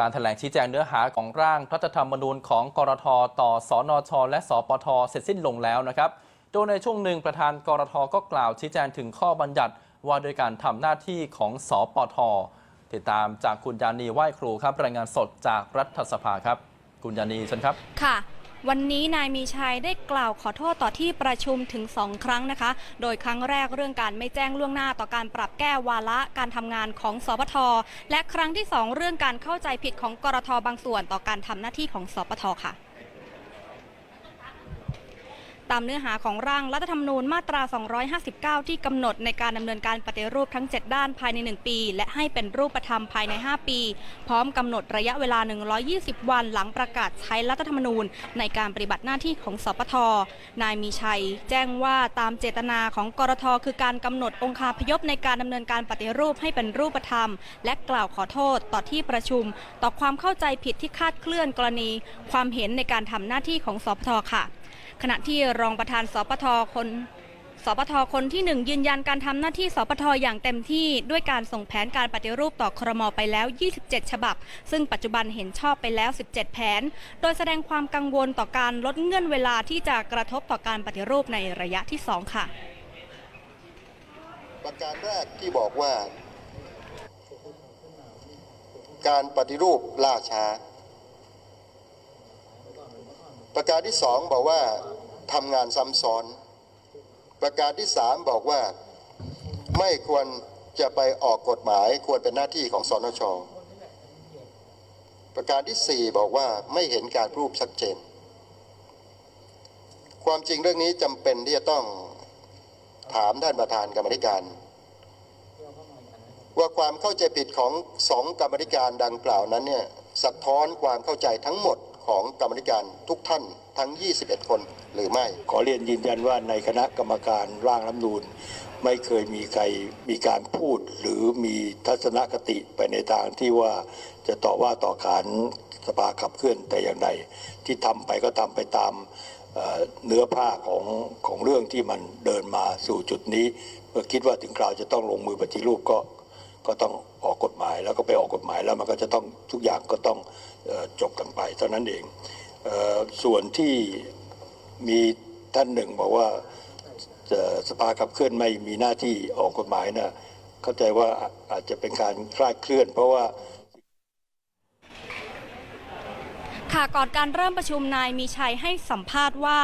การแถลงชี้แจงเนื้อหาของร่างรัฐธรรมนูญของกรทต่อสอนช และสปทเสร็จสิ้นลงแล้วนะครับโดยในช่วงหนึ่งประธานกรทก็กล่าวชี้แจงถึงข้อบัญญัติว่าโดยการทำหน้าที่ของสปทติดตามจากคุณยานีไหว้ครูครับรายงานสดจากรัฐสภาครับ คุณยานีเชิญครับค่ะ วันนี้นายมีชัยได้กล่าวขอโทษต่อที่ประชุมถึง 2 ครั้งนะคะ โดยครั้งแรกเรื่องการไม่แจ้งล่วงหน้าต่อการปรับแก้วาระการทำงานของสปทและครั้งที่ 2 เรื่องการเข้าใจผิดของกรทบางส่วนต่อการทำหน้าที่ของสปทค่ะ ตามเนื้อหาของร่างรัฐธรรมนูญมาตรา 259 ที่กำหนดในการดำเนินการปฏิรูปทั้ง 7 ด้านภายใน 1 ปี และให้เป็นรูปธรรมภายใน 5 ปี พร้อมกำหนดระยะเวลา 120 วันหลังประกาศใช้รัฐธรรมนูญ ในการปฏิบัติหน้าที่ของสปท นายมีชัย แจ้งว่าตามเจตนาของกรทคือการกำหนดองคาพยพในการดำเนินการปฏิรูปให้เป็นรูปธรรม และกล่าวขอโทษต่อที่ประชุม ต่อความเข้าใจผิดที่คาดเคลื่อนกรณี ความเห็นในการทำหน้าที่ของสปทค่ะ ขณะที่รองประธานสปทคนสปทคนที่หนึ่งยืนยันการทำหน้าที่สปทอย่างเต็มที่ด้วยการส่งแผนการปฏิรูปต่อครมไปแล้ว 27 ฉบับ ซึ่งปัจจุบันเห็นชอบไปแล้ว 17 แผน โดยแสดงความกังวลต่อการลดเงื่อนเวลาที่จะกระทบต่อการปฏิรูปในระยะที่ 2 ค่ะ ประการแรกที่บอกว่า การปฏิรูปล่าช้า ประการที่สองบอกว่าทำงานซ้ำซ้อน ประการที่สามบอกว่าไม่ควรจะไปออกกฎหมายควรเป็นหน้าที่ของสนช ประการที่สี่บอกว่าไม่เห็นการรูปชัดเจน ความจริงเรื่องนี้จำเป็นที่จะต้องถามท่านประธานกรรมธิการ ว่าความเข้าใจผิดของสองกรรมธิการดังกล่าวนั้นเนี่ยสะท้อนความเข้าใจทั้งหมด ของกรรมธิการทุกท่านทั้ง 21 คนหรือไม่ ขอเรียนยืนยันว่าในคณะกรรมการร่างรัฐมนูญไม่เคยมีใครมีการพูดหรือมีทัศนคติไปในทางที่ว่าจะต่อว่าต่อขานสภาขับเคลื่อนแต่อย่างใดที่ทำไปก็ทำไปตามเอ่อเนื้อผ้าของของเรื่องที่มันเดินมาสู่จุดนี้ เมื่อคิดว่าถึงคราวจะต้องลงมือปฏิรูปก็ ก็ต้องออกกฎหมายแล้วก็ไปออกกฎหมายแล้วมันก็จะต้องทุกอย่างก็ต้องออจบกันไปเท่านั้นเองเออส่วนที่มีท่านหนึ่งบอกว่าสภาขับเคลื่อนไม่มีหน้าที่ออกกฎหมายนะเข้าใจว่าอาอาจจะเป็นการคลาดเคลื่อน เพราะว่า ค่ะก่อนการเริ่มประชุมนายมีชัยให้สัมภาษณ์ว่า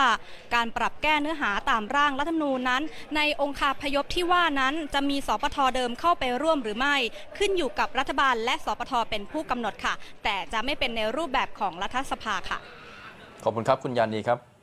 การปรับแก้เนื้อหาตามร่างรัฐธรรมนูญนั้น ในองคาพยพที่ว่านั้นจะมีสปทเดิมเข้าไปร่วมหรือไม่ ขึ้นอยู่กับรัฐบาลและสปทเป็นผู้กำหนดค่ะ แต่จะไม่เป็นในรูปแบบของรัฐสภาค่ะ ขอบคุณครับคุณยานีครับ